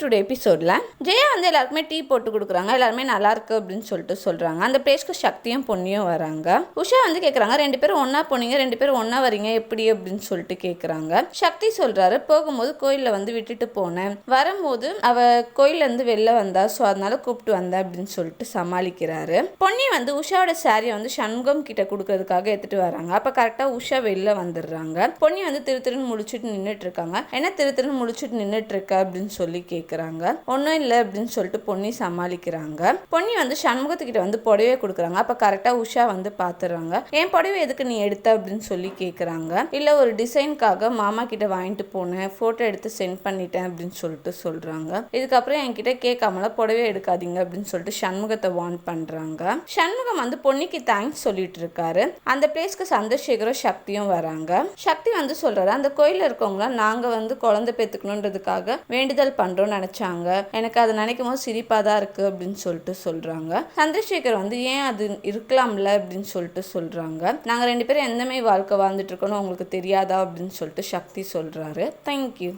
Today எபிசோடில் ஜெயா வந்து எல்லாருக்குமே டீ போட்டு கொடுக்குறாங்க. எல்லாருமே நல்லா இருக்கு அப்படின்னு சொல்லிட்டு சொல்கிறாங்க அந்த பிளேஸ்க்கு சக்தியும் பொண்ணியும் வராங்க. உஷா வந்து கேட்குறாங்க ரெண்டு பேரும் ஒன்றா போனீங்க ரெண்டு பேரும் ஒன்றா வரீங்க எப்படி? அப்படின்னு சொல்லிட்டு கேட்குறாங்க சக்தி சொல்கிறாரு போகும்போது கோயிலில் வந்து விட்டுட்டு போனேன். வரும்போது அவ கோயிலேருந்து வெளில வந்தா ஸோ அதனால கூப்பிட்டு வந்தேன் அப்படின்னு சொல்லிட்டு சமாளிக்கிறாரு. பொன்னி வந்து உஷாவோட சாரியை வந்து சண்முகம் கிட்ட கொடுக்கறதுக்காக எடுத்துட்டு வராங்க. அப்போ கரெக்டாக உஷா வெளில வந்துடுறாங்க. பொன்னி வந்து திரு திருன்னு முடிச்சுட்டு நின்றுட்டு இருக்காங்க. என்ன திரு திருன்னு முழிச்சிட்டு நின்றுட்டு இருக்க? அப்படின்னு சொல்லி கேட்குறாங்க. ஒன்றும் இல்லை அப்படின்னு சொல்லிட்டு பொன்னி சமாளிக்கிறாங்க. பொன்னி வந்து சண்முகத்துக்கிட்ட வந்து புடவையை கொடுக்குறாங்க. அப்போ கரெக்டாக உஷா வந்து பார்த்துறாங்க என் புடவை எதுக்கு நீ எடுத்த? அப்படின்னு சொல்லி கேட்குறாங்க. இல்லை ஒரு டிசைனுக்காக மாமா கிட்ட வாங்கிட்டு போனேன். ஃபோட்டோ எடுத்து சென்ட் பண்ணிட்டேன் அப்படின்னு சொல்லிட்டு சொல்கிறாங்க இதுக்கப்புறம் என்கிட்ட கேட்காமல புடவை எடுக்காதீங்க அப்படின்னு சொல்லிட்டு சண்முகத்தை வார்ன் பண்ணுறாங்க சண்முகம் வந்து பொன்னிக்கு தேங்க்ஸ் சொல்லிட்டு இருக்காரு. அந்த பிளேஸ்க்கு சந்திரசேகரும் சக்தியும் வராங்க. சக்தி வந்து சொல்றாரு அந்த கோயிலில் இருக்கவங்களாம் நாங்கள் வந்து குழந்தை பெற்றுக்கணுன்றதுக்காக வேண்டுதல் பண்ணுறோம்னு நினச்சாங்க. எனக்கு அதை நினைக்கும் போது சிரிப்பாக தான் இருக்குது அப்படின்னு சொல்லிட்டு சொல்கிறாங்க சந்திரசேகர் வந்து ஏன் அது இருக்கலாம்ல? அப்படின்னு சொல்லிட்டு சொல்கிறாங்க நாங்கள் ரெண்டு பேரும் எந்தமாரி வாழ்க்கை வாழ்ந்துட்டு இருக்கோன்னு உங்களுக்கு தெரியாதா? அப்படின்னு சொல்லிட்டு சக்தி சொல்கிறாரு தேங்க்யூ